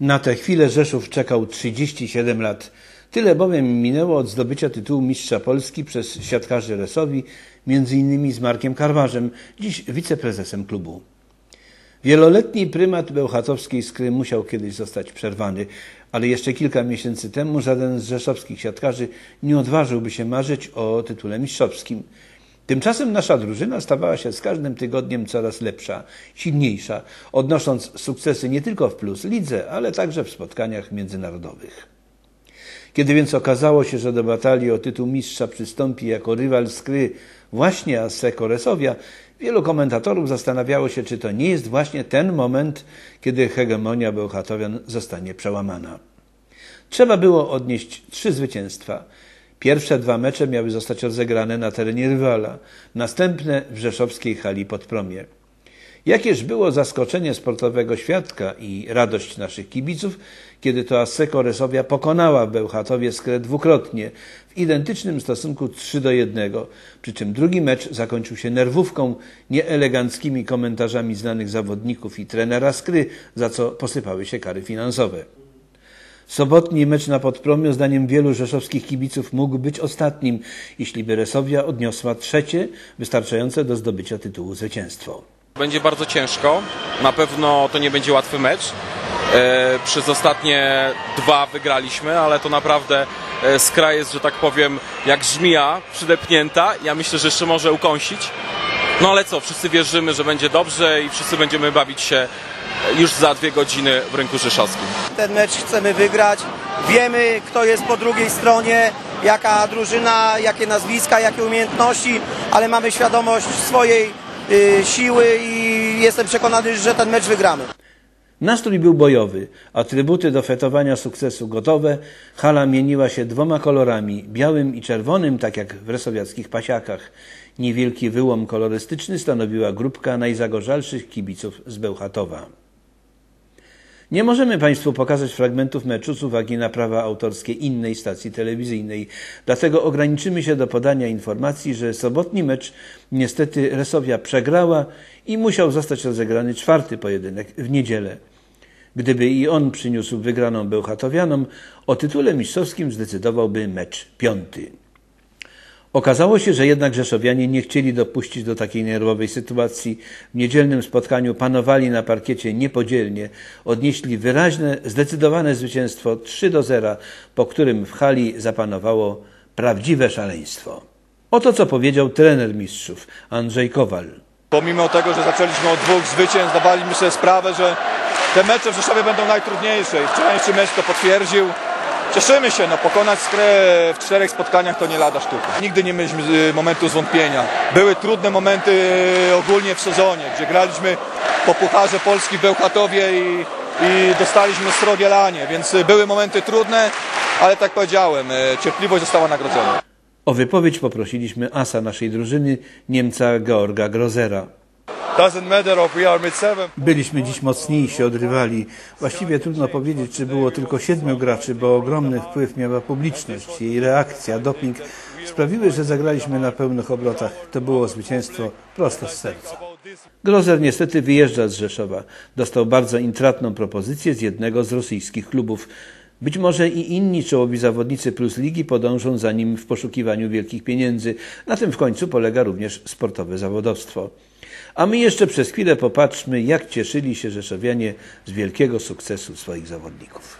Na tę chwilę Rzeszów czekał 37 lat. Tyle bowiem minęło od zdobycia tytułu mistrza Polski przez siatkarzy Resowi, m.in. z Markiem Karwarzem, dziś wiceprezesem klubu. Wieloletni prymat bełchatowskiej skry musiał kiedyś zostać przerwany, ale jeszcze kilka miesięcy temu żaden z rzeszowskich siatkarzy nie odważyłby się marzyć o tytule mistrzowskim. Tymczasem nasza drużyna stawała się z każdym tygodniem coraz lepsza, silniejsza, odnosząc sukcesy nie tylko w plus lidze, ale także w spotkaniach międzynarodowych. Kiedy więc okazało się, że do batalii o tytuł mistrza przystąpi jako rywal skry właśnie Asseco Resowia, wielu komentatorów zastanawiało się, czy to nie jest właśnie ten moment, kiedy hegemonia Bełchatowian zostanie przełamana. Trzeba było odnieść trzy zwycięstwa – Pierwsze dwa mecze miały zostać rozegrane na terenie rywala, następne w rzeszowskiej hali Podpromie. Jakież było zaskoczenie sportowego świadka i radość naszych kibiców, kiedy to Asseco Resowia pokonała w Bełchatowie skrę dwukrotnie w identycznym stosunku 3 do 1, przy czym drugi mecz zakończył się nerwówką, nieeleganckimi komentarzami znanych zawodników i trenera skry, za co posypały się kary finansowe. Sobotni mecz na Podpromiu, zdaniem wielu rzeszowskich kibiców, mógł być ostatnim, jeśli by Resowia odniosła trzecie, wystarczające do zdobycia tytułu zwycięstwo. Będzie bardzo ciężko. Na pewno to nie będzie łatwy mecz. E, przez ostatnie dwa wygraliśmy, ale to naprawdę e, skra jest, że tak powiem, jak żmija przydepnięta. Ja myślę, że jeszcze może ukąsić. No ale co, wszyscy wierzymy, że będzie dobrze i wszyscy będziemy bawić się już za dwie godziny w rynku rzeszowskim. Ten mecz chcemy wygrać. Wiemy, kto jest po drugiej stronie, jaka drużyna, jakie nazwiska, jakie umiejętności, ale mamy świadomość swojej y, siły i jestem przekonany, że ten mecz wygramy. Nastrój był bojowy, atrybuty do fetowania sukcesu gotowe, hala mieniła się dwoma kolorami, białym i czerwonym, tak jak w resowiackich pasiakach. Niewielki wyłom kolorystyczny stanowiła grupka najzagorzalszych kibiców z Bełchatowa. Nie możemy Państwu pokazać fragmentów meczu z uwagi na prawa autorskie innej stacji telewizyjnej. Dlatego ograniczymy się do podania informacji, że sobotni mecz niestety Resowia przegrała i musiał zostać rozegrany czwarty pojedynek w niedzielę. Gdyby i on przyniósł wygraną Bełchatowianom, o tytule mistrzowskim zdecydowałby mecz piąty. Okazało się, że jednak Rzeszowianie nie chcieli dopuścić do takiej nerwowej sytuacji. W niedzielnym spotkaniu panowali na parkiecie niepodzielnie, odnieśli wyraźne, zdecydowane zwycięstwo 3 do 0, po którym w hali zapanowało prawdziwe szaleństwo. Oto co powiedział trener mistrzów Andrzej Kowal. Pomimo tego, że zaczęliśmy od dwóch zwycięstw, dawaliśmy sobie sprawę, że te mecze w Rzeszowie będą najtrudniejsze i wczorajszy mecz to potwierdził. Cieszymy się, no pokonać skrę w czterech spotkaniach to nie lada sztuka. Nigdy nie mieliśmy y, momentu zwątpienia. Były trudne momenty y, ogólnie w sezonie, gdzie graliśmy po Pucharze Polski w Bełchatowie i, i dostaliśmy srogie lanie, więc y, były momenty trudne, ale tak powiedziałem, cierpliwość została nagrodzona. O wypowiedź poprosiliśmy asa naszej drużyny, Niemca Georga Grozera. Byliśmy dziś mocniejsi od rywali. Właściwie trudno powiedzieć, czy było tylko siedmiu graczy, bo ogromny wpływ miała publiczność. Jej reakcja, doping sprawiły, że zagraliśmy na pełnych obrotach. To było zwycięstwo prosto z serca. Grozer niestety wyjeżdża z Rzeszowa. Dostał bardzo intratną propozycję z jednego z rosyjskich klubów. Być może i inni czołowi zawodnicy Plus Ligi podążą za nim w poszukiwaniu wielkich pieniędzy. Na tym w końcu polega również sportowe zawodowstwo. A my jeszcze przez chwilę popatrzmy, jak cieszyli się Rzeszowianie z wielkiego sukcesu swoich zawodników.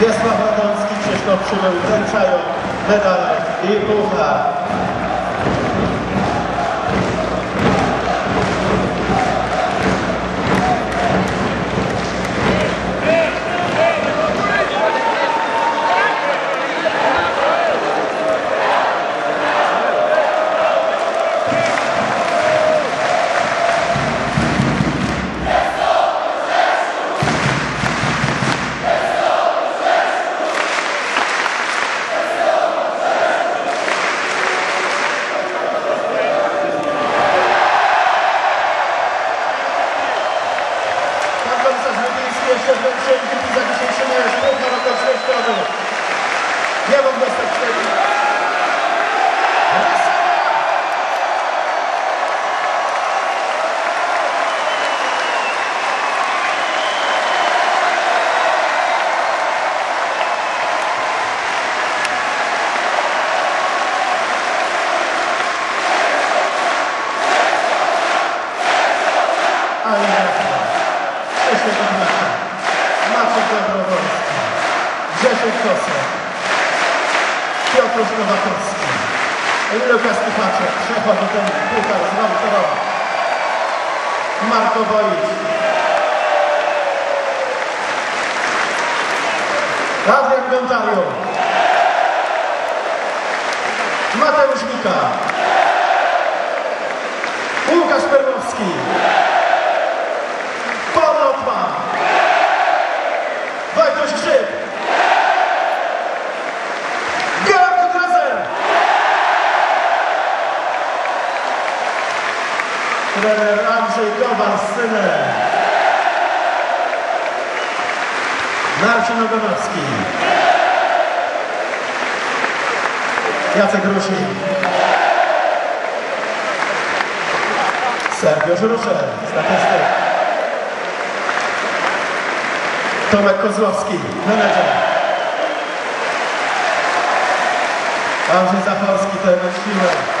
Wiesław Radomski, Krzysztof Przybył wręczają medale i puchar. Thank you. Lukas Tychaczek, przechodzi ten znowu to robi. Marko Bojic, Adrian Gontario, Mateusz Mika, Łukasz Perłowski, trener Andrzej Kowal z synem, Marcin Ogonowski, Jacek Rusin, Sergiusz Ruszel, statystyk. Tomek Kozłowski, menedżer. Andrzej Zachorski, trener siły.